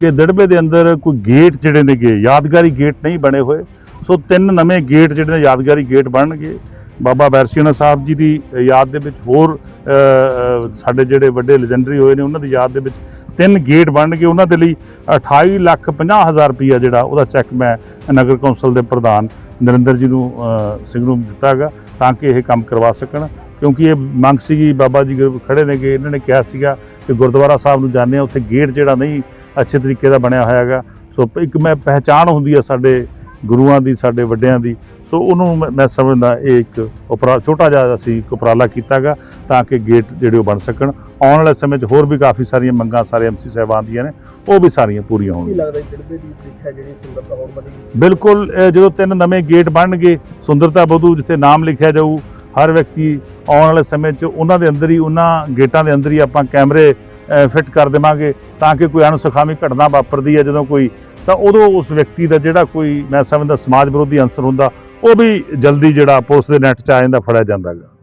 ਕਿ ਦੜਬੇ ਦੇ ਅੰਦਰ ਕੋਈ ਗੇਟ ਜਿਹੜੇ ਨੇਗੇ, ਯਾਦਗਾਰੀ ਗੇਟ ਨਹੀਂ ਬਣੇ ਹੋਏ। ਸੋ ਤਿੰਨ ਨਵੇਂ ਗੇਟ ਜਿਹੜੇ ਨੇ, ਯਾਦਗਾਰੀ ਗੇਟ ਬਣਨਗੇ। ਬਾਬਾ ਬੈਰਸੀਨਾ ਸਾਹਿਬ ਜੀ ਦੀ ਯਾਦ ਦੇ ਵਿੱਚ ਹੋਰ ਸਾਡੇ ਜਿਹੜੇ ਵੱਡੇ ਲੈਜੈਂਡਰੀ ਹੋਏ ਨੇ, ਉਹਨਾਂ ਦੀ ਯਾਦ ਦੇ ਵਿੱਚ ਤਿੰਨ ਗੇਟ ਬਣਨਗੇ। ਉਹਨਾਂ ਦੇ ਲਈ 28 ਲੱਖ 50 ਹਜ਼ਾਰ ਰੁਪਈਆ ਜਿਹੜਾ, ਉਹਦਾ ਚੈੱਕ ਮੈਂ ਨਗਰ ਕੌਂਸਲ ਦੇ ਪ੍ਰਧਾਨ ਨਰਿੰਦਰ ਜੀ ਨੂੰ ਸਿੰਘ ਨੂੰ ਦਿੱਤਾ ਹੈਗਾ, ਤਾਂ ਕਿ ਇਹ ਕੰਮ ਕਰਵਾ ਸਕਣ। ਕਿਉਂਕਿ ਇਹ ਮੰਗ ਸੀਗੀ, ਬਾਬਾ ਜੀ ਗੁਰ- ਖੜੇ ਨੇਗੇ, ਇਹਨਾਂ ਨੇ ਕਿਹਾ ਸੀਗਾ ਕਿ ਗੁਰਦੁਆਰਾ ਸਾਹਿਬ ਨੂੰ ਜਾਂਦੇ ਆ ਉੱਥੇ ਗੇਟ ਜਿਹੜਾ ਨਹੀਂ ਅੱਛੇ ਤਰੀਕੇ ਦਾ ਬਣਿਆ ਹੋਇਆ ਹੈਗਾ। ਸੋ ਇੱਕ ਮੈਂ ਪਹਿਚਾਣ ਹੁੰਦੀ ਆ ਸਾਡੇ ਗੁਰੂਆਂ ਦੀ ਸਾਡੇ ਵੱਡਿਆਂ ਦੀ। ਸੋ ਉਹਨੂੰ ਮੈਂ- ਸਮਝਦਾ ਇਹ ਇੱਕ ਉਪਰਾ ਛੋਟਾ ਜਿਹਾ ਅਸੀਂ ਇੱਕ ਉਪਰਾਲਾ ਕੀਤਾਗਾ ਤਾਂ ਕਿ ਗੇਟ ਜਿਹੜੇ ਉਹ ਬਣ ਸਕਣ। ਆਉਣ ਵਾਲੇ ਸਮੇਂ 'ਚ ਹੋਰ ਵੀ ਕਾਫੀ ਸਾਰੀਆਂ ਮੰਗਾਂ ਸਾਰੇ ਐਮਸੀ ਸਾਹਿਬਾਨ ਦੀਆਂ ਨੇ ਉਹ ਵੀ ਸਾਰੀਆਂ ਪੂਰੀਆਂ ਹੋਣਗੀਆਂ। ਲੱਗਦਾ ਜਿਹੜੇ ਦੀ ਪ੍ਰੀਖਿਆ ਜਿਹੜੀ ਸੁੰਦਰਤਾ ਹੋਰ ਵਧੇਗੀ ਬਿਲਕੁਲ ਜਦੋਂ ਤਿੰਨ ਨਵੇਂ ਗੇਟ ਬਣਨਗੇ ਸੁੰਦਰਤਾ ਬਧੂ ਜਿੱਥੇ ਨਾਮ ਲਿਖਿਆ ਜਾਊ ਹਰ ਵਿਅਕਤੀ ਆਉਣ ਵਾਲੇ ਸਮੇਂ 'ਚ ਉਹਨਾਂ ਦੇ ਅੰਦਰ ਹੀ ਉਹਨਾਂ ਗੇਟਾਂ ਦੇ ਅੰਦਰ ਹੀ ਆਪਾਂ ਕੈਮਰੇ ਫਿੱਟ ਕਰ ਦੇਵਾਂਗੇ ਤਾਂ ਕਿ ਕੋਈ ਅਣਸੁਖਾਵੀ ਘਟਨਾ ਵਾਪਰਦੀ ਹੈ ਜਦੋਂ ਕੋਈ, ਤਾਂ ਉਦੋਂ ਉਸ ਵਿਅਕਤੀ ਦਾ ਜਿਹੜਾ ਕੋਈ, ਮੈਂ ਸਮਝਦਾ ਸਮਾਜ ਵਿਰੋਧੀ ਅੰਸਰ ਹੁੰਦਾ, ਉਹ ਵੀ ਜਲਦੀ ਜਿਹੜਾ ਪੁਲਿਸ ਦੇ ਨੈਟ 'ਚ ਆ ਜਾਂਦਾ, ਫੜਿਆ ਜਾਂਦਾ ਗਾ